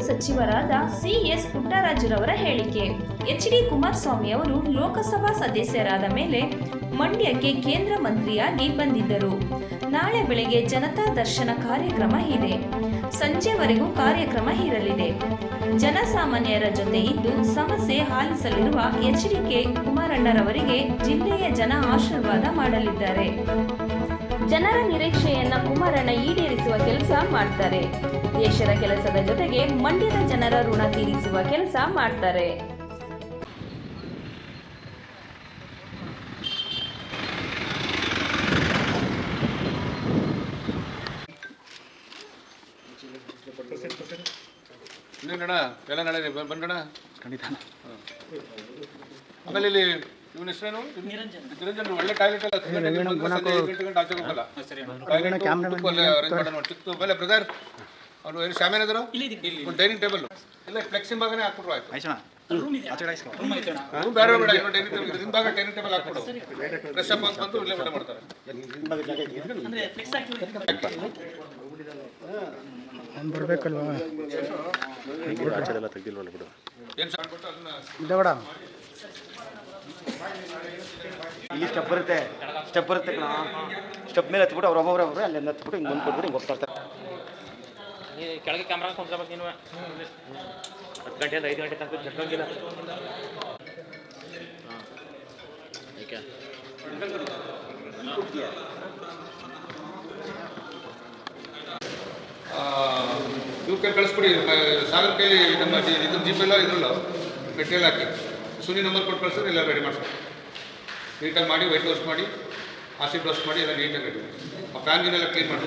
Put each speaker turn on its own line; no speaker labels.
ಸಚಿವರಾದ ಸಿಎಸ್ ಪುಟ್ಟರಾಜುರವರ ಹೇಳಿಕೆ. H D Kumaraswamy ಅವರು ಲೋಕಸಭಾ ಸದಸ್ಯರಾದ ಮೇಲೆ ಮಂಡ್ಯಕ್ಕೆ ಕೇಂದ್ರ ಮಂತ್ರಿಯಾಗಿ ಬಂದಿದ್ದರು. ನಾಳೆ ಬೆಳಗ್ಗೆ ಜನತಾ ದರ್ಶನ ಕಾರ್ಯಕ್ರಮ ಇದೆ. ಸಂಜೆವರೆಗೂ ಕಾರ್ಯಕ್ರಮ ಇರಲಿದೆ. ಜನಸಾಮಾನ್ಯರ ಜೊತೆ ಇದ್ದು ಸಮಸ್ಯೆ ಆಲಿಸಲಿರುವ ಎಚ್ ಡಿ ಕೆ ಕುಮಾರಣ್ಣರವರಿಗೆ ಜಿಲ್ಲೆಯ ಜನ ಆಶೀರ್ವಾದ ಮಾಡಲಿದ್ದಾರೆ. ಜನರ ನಿರೀಕ್ಷೆಯನ್ನ ಕುಮಾರಣ್ಣ ಈಡೇರಿಸುವ ಕೆಲಸ ಮಾಡ್ತಾರೆ. ದೇಶದ ಕೆಲಸದ ಜೊತೆಗೆ ಮಂಡ್ಯದ ಜನರ ಋಣ ತೀರಿಸುವ ಕೆಲಸ ಮಾಡ್ತಾರೆ.
ಆಮೇಲೆ ಇಲ್ಲಿ ಇವನ ಹೆಸರೇನು? ನಿರಂಜನ್. ನಿರಂಜನ್ ಒಳ್ಳೆ ಟಾಯ್ಲೆಟ್ ಎಲ್ಲ ಗಂಟೆ ಆಚೆ ಹೋಗಲ್ಲ. ಚಿಕ್ಕ. ಬ್ರದರ್ ಶಾಮಿಯಾನ ಇಲ್ಲಿ ಒಂದು ಡೈನಿಂಗ್ ಟೇಬಲ್. ಇಲ್ಲ ಫ್ಲೆಕ್ಸಿಂಗ್ ಭಾಗನೇ ಹಾಕ್ಬಿಟ್ರು ಆಯ್ತು. ರೂಮ್ ಬೇರೆ ಬೇಡ ಇನ್ನೊಂದು ಡೈನಿಂಗ್ ಟೇಬಲ್ ಇದ್ರ ಭಾಗ ಡೈನಿಂಗ್ ಟೇಬಲ್ ಹಾಕ್ಬಿಡು. ಫ್ರೆಶ್ ಅಪ್ ಅಂತ ಬಂದು ಇಲ್ಲೇ ಊಟ ಮಾಡ್ತಾರೆ.
ಅವ್ನು ಬರಬೇಕಲ್ವಾ?
ಏನು ಕೊಟ್ಟು ಅದನ್ನ
ಇಲ್ಲಿ ಸ್ಟೆಪ್ ಬರುತ್ತೆ. ಸ್ಟೆಪ್ ಬರುತ್ತೆ ಕಣ. ಸ್ಟೆಪ್ ಮೇಲೆ ಹತ್ಬಿಟ್ಟು ಅವ್ರ ಒಬ್ಬೊಬ್ರು ಒಬ್ಬರು ಅಲ್ಲಿಂದ ಹತ್ಬಿಟ್ಟು ಹಿಂಗೆ ಬಂದು ಕೊಟ್ಬಿಟ್ಟು ಹಿಂಗೆ ಹೋಗ್ತಾ ಇರ್ತಾರೆ.
ಕೆಳಗೆ ಕ್ಯಾಮ್ರಾ ಕೊಂಡ್ಕೋಬೇಕು ನೀನು ಹತ್ತು ಗಂಟೆಯಿಂದ ಐದು ಗಂಟೆ ತನಕ ಜಟ್ರಂಗಿಲ್ಲ ಏಕೆ
ಇವ್ರ ಕೈ ಕಳಿಸ್ಬಿಡಿ ಸಾಗರ ಕೈಲಿ ನಮ್ಮ ಇದ್ರ ಇದು ಜೀಪ್ ಎಲ್ಲ ಇದ್ರಲ್ಲ ಪೆಟ್ರೋಲ್ ಹಾಕಿ. ಸುನಿ ನಂಬರ್ ಕೊಟ್ಟು ಕಳ್ಸಿದ್ರೆ ಎಲ್ಲ ರೆಡಿ ಮಾಡಿಸ್ತಾರೆ ನೀಟಾಗಿ ಮಾಡಿ ವೈಟ್ ವಾಶ್ ಮಾಡಿ ಆಸಿಡ್ ವಾಶ್ ಮಾಡಿ, ಎಲ್ಲ ನೀಟಾಗಿ ರೆಡಿ ಆ ಫ್ಯಾನ್ಗಿನೆಲ್ಲ ಕ್ಲೀನ್ ಮಾಡಿ